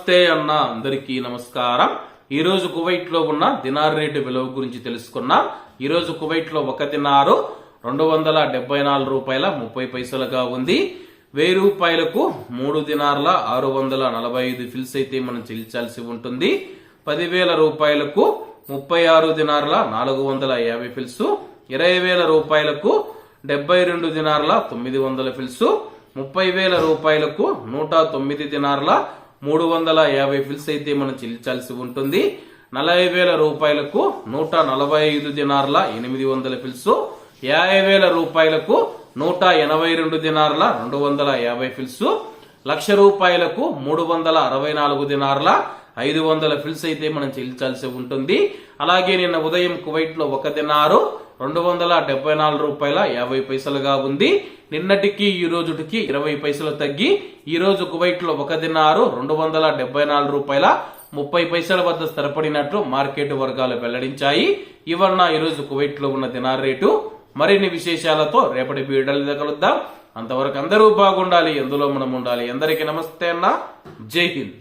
నమస్తే అన్న అందరికీ నమస్కారం. ఈరోజు కువైట్లో కువైట్లో ఉన్న దినార్ రేటు విలువ గురించి తెలుసుకున్నాం. ఈరోజు కువైట్లో కువైట్లో ఒక దినారు రెండు వందల డెబ్బై నాలుగు రూపాయల ముప్పై పైసలుగా ఉంది. వెయ్యి రూపాయలకు మూడు దినార్ల ఆరు వందల నలభై ఐదు ఫిల్స్ అయితే మనం చెల్లించాల్సి ఉంటుంది. పదివేల రూపాయలకు ముప్పై ఆరు దినార్ల నాలుగు వందల యాభై ఫిల్స్. ఇరవై వేల రూపాయలకు డెబ్బై రెండు దినార్ల తొమ్మిది వందల ఫిల్స్. ముప్పై వేల రూపాయలకు నూట తొమ్మిది దినార్ల మూడు వందల యాభై ఫిల్స్ అయితే మనం చెల్లించాల్సి ఉంటుంది. నలభై వేల రూపాయలకు నూట నలభై ఐదు దినార్ల ఎనిమిది వందల ఫిల్స్ యాభై వేల రూపాయలకు నూట ఎనభై రెండు దినార్ల రెండు వందల యాభై ఫిల్స్ లక్ష రూపాయలకు మూడు వందల అరవై నాలుగు దినార్ల ఐదు వందల ఫిల్స్ అయితే మనం చెల్లించాల్సి ఉంటుంది. అలాగే నిన్న ఉదయం కువైట్లో ఒక దినారు రెండు వందల డెబ్బై నాలుగు రూపాయల యాభై పైసలుగా ఉంది. నిన్నటికి ఈ రోజుటికి ఇరవై పైసలు తగ్గి ఈ రోజు కువైట్లో ఒక దినారు రెండు వందల డెబ్బై నాలుగు రూపాయల ముప్పై పైసల వద్ద స్థిరపడినట్లు మార్కెట్ వర్గాలు వెల్లడించాయి. ఇవన్న ఈ రోజు కువైట్లో ఉన్న దినార్ రేటు. మరిన్ని విశేషాలతో రేపటి వీడియోలో కలుద్దాం. అంతవరకు అందరూ బాగుండాలి ఎందులో మనం ఉండాలి? అందరికీ నమస్తే అన్న. జై హింద్.